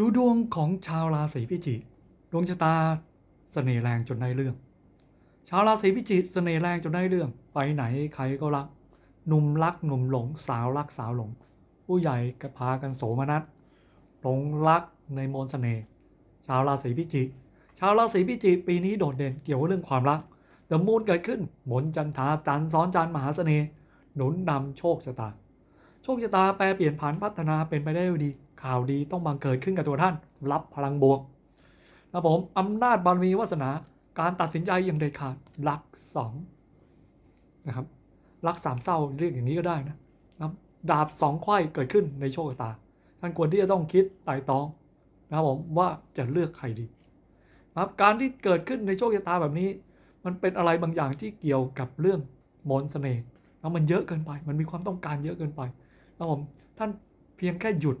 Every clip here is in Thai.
ดูดวงของชาวราศีพิจิกดวงชะตาเสน่ห์แรงจนได้เรื่อง ชาวราศีพิจิกเสน่ห์แรงจนได้เรื่อง ไปไหนใครก็รักหนุ่มรักหนุ่มหลงสาวรักสาวหลง ผู้ใหญ่ก็พากันโสมนัสหลงรักในมนต์เสน่ห์ชาวราศีพิจิกชาวราศีพิจิกปีนี้โดดเด่นเกี่ยวกับเรื่องความรักเดอะมูนเกิดขึ้นมนจันทาจันซ้อนจันมหาเสน่ห์หนุนนำโชคชะตา โชคชะตาแปลเปลี่ยนผันพัฒนาเป็นไปได้ดี ข่าวดีต้องบังเกิดขึ้นกับตัวท่าน รับพลังบวกนะผมอำนาจบารมีวาสนา การตัดสินใจอย่างเด็ดขาดรักสองนะครับรักสามเศร้าเรียกอย่างนี้ก็ได้นะนะครับดาบสองไขว้เกิดขึ้นในโชคชะตา ท่านควรที่จะต้องคิดไต่ตองนะครับผมว่าจะเลือกใครดีนะครับการที่เกิดขึ้นในโชคชะตาแบบนี้ มันเป็นอะไรบางอย่างที่เกี่ยวกับเรื่องมนต์เสน่ห์แล้วมันเยอะเกินไป มันมีความต้องการเยอะเกินไป นะผมท่านเพียงแค่หยุด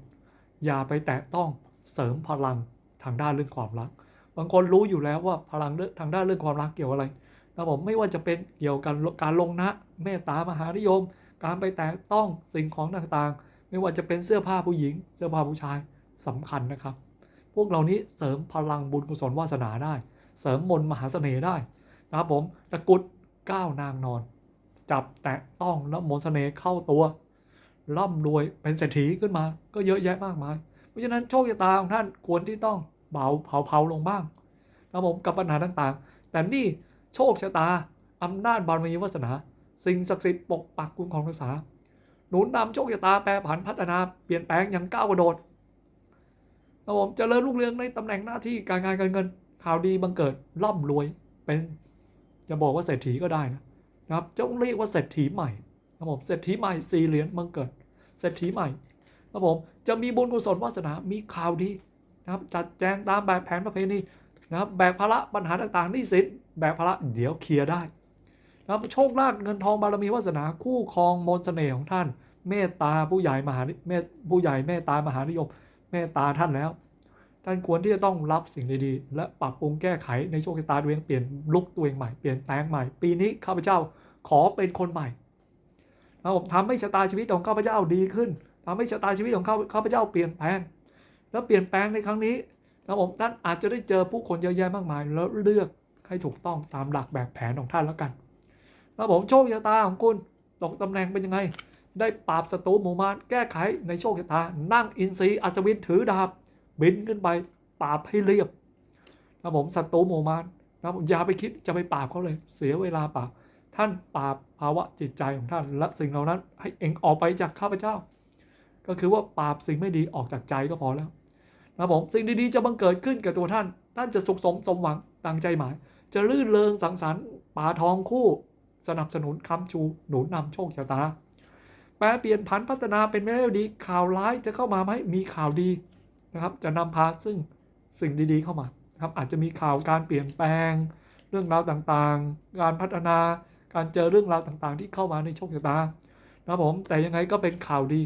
อย่าไปแตะต้องเสริมพลังทางด้านเรื่องความรัก บางคนรู้อยู่แล้วว่าพลังเรื่องทางด้านเรื่องความรักเกี่ยวอะไรนะครับผมไม่ว่าจะเป็นเกี่ยวกับการลงนะเมตตามหานิยม การไปแตะต้องสิ่งของต่างๆ ไม่ว่าจะเป็นเสื้อผ้าผู้หญิง เสื้อผ้าผู้ชายสำคัญนะครับ พวกเหล่านี้เสริมพลังบุญกุศลวาสนาได้ เสริมมนมหาเสน่ห์ได้นะครับผมตะกุดก้าวนางนอน จับแตะต้องแล้วมนเสน่ห์เข้าตัว ร่ำรวยเป็นเศรษฐีขึ้นมา ก็เยอะแยะมากมาย เพราะฉะนั้นโชคชะตาของท่านควรที่ต้องเบาเผาเผาลงบ้างนะผมกับปัญหาต่างๆ แต่นี่โชคชะตาอำนาจบารมีวาสนา สิ่งศักดิ์สิทธิ์ปกปักคุ้มครองรักษาหนุนนำโชคชะตาแปรผันพัฒนาเปลี่ยนแปลงอย่างก้าวกระโดดนะผมจเจริญรุ่งเรืองในตำแหน่งหน้าที่การงานการเงินข่าวดีบังเกิดร่ำรวยเป็นจะบอกว่าเศรษฐีก็ได้นะนะครับจะต้องเรียกว่าเศรษฐีใหม่ นะผมเศรษฐีใหม่สี่เหรียญบังเกิดเศรษฐีใหม่ครับผมจะมีบุญกุศลวาสนา มีข่าวดีนะครับจัดแจงตามแบบแผนประเพณีนะครับแบกภาระปัญหาต่างๆนี่สินแบกภาระเดี๋ยวเคลียร์ได้นะครับโชคลาภเงินทองบารมีวาสนาคู่ครองมนต์เสน่ห์ของท่าน เมตตาผู้ใหญ่มหาเมตผู้ใหญ่เมตตามหานิยม เมตตาท่านแล้ว ท่านควรที่จะต้องรับสิ่งดีๆ และปรับปรุงแก้ไขในโชคชะตาตัวเองเปลี่ยนลุกตัวเองใหม่เปลี่ยนแปลงใหม่ ปีนี้ข้าพเจ้าขอเป็นคนใหม่ นะครับทำให้ชะตาชีวิตของข้าพเจ้าดีขึ้นทำให้ชะตาชีวิตของข้าข้าพเจ้าเปลี่ยนแปลง แล้วเปลี่ยนแปลงในครั้งนี้นะผมท่านอาจจะได้เจอผู้คนเยอะแยะมากมาย แล้วเลือกให้ถูกต้องตามหลักแบบแผนของท่านแล้วกันนะผมโชคชะตาของคุณตกตำแหน่งเป็นยังไง ได้ปราบศัตรูหมู่มารแก้ไขในโชคชะตา นั่งอินทรีอัศวินถือดาบ บินขึ้นไปปราบให้เรียบนะผมศัตรูหมู่มารนะผมอย่าไปคิดจะไปปราบเขาเลย เสียเวลาปราบ ท่านปราบภาวะจิตใจของท่านและสิ่งเหล่านั้น ให้เองออกไปจากข้าพเจ้า ก็คือว่าปราบสิ่งไม่ดีออกจากใจก็พอแล้วนะผมสิ่งดีๆจะบังเกิดขึ้นกับตัวท่านท่านจะสุขสมสมหวังดังใจหมาย จะลื่นเริงสังสรรค์ป่าทองคู่ สนับสนุนคำชูหนุนนำโชคชะตา แปลเปลี่ยนผันพัฒนาเป็นไม่ได้ดี ข่าวร้ายจะเข้ามาไหมมีข่าวดีนะครับ จะนำพาซึ่งสิ่งดีๆเข้ามาครับอาจจะมีข่าวการเปลี่ยนแปลง เรื่องราวต่างๆ การพัฒนา การเจอเรื่องราวต่างๆ ที่เข้ามาในโชคชะตานะครับผมแต่ยังไงก็เป็นข่าวดี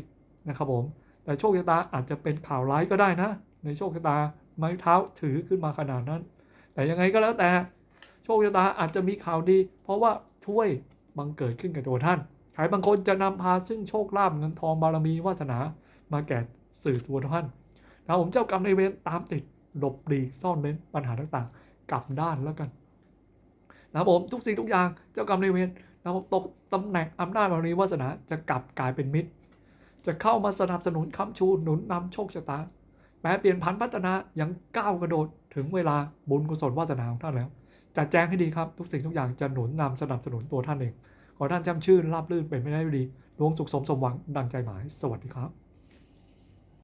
นะครับผมแต่โชคชะตาอาจจะเป็นข่าวร้ายก็ได้นะ ในโชคชะตาไม้เท้าถือขึ้นมาขนาดนั้น แต่ยังไงก็แล้วแต่โชคชะตาอาจจะมีข่าวดี เพราะว่าช่วยบังเกิดขึ้นกับตัวท่านใครบางคนจะนำพาซึ่งโชคลาภเงินทองบารมีวาสนามาแก่สื่อตัวท่านนะผมเจ้ากรรมในเวรตามติดหลบหลีกซ่อนเร้นปัญหาต่างๆ กลับด้านแล้วกัน นะครับผมทุกสิ่งทุกอย่างเจ้ากรรมนายเวรนะครับตกตำแหน่งอำนาจบารมีวาสนาจะกลับกลายเป็นมิตร จะเข้ามาสนับสนุนค้ำชูหนุนนำโชคชะตาแม้เปลี่ยนพันพัฒนาอย่างก้าวกระโดดถึงเวลาบุญกุศลวาสนาของท่านแล้วจัดแจงให้ดีครับ ทุกสิ่งทุกอย่างจะหนุนนำสนับสนุนตัวท่านเองขอท่านจำชื่นราบรื่นเป็นไม่ได้ด้วยดีดวงสุขสมสมหวังดังใจหมาย สวัสดีครับ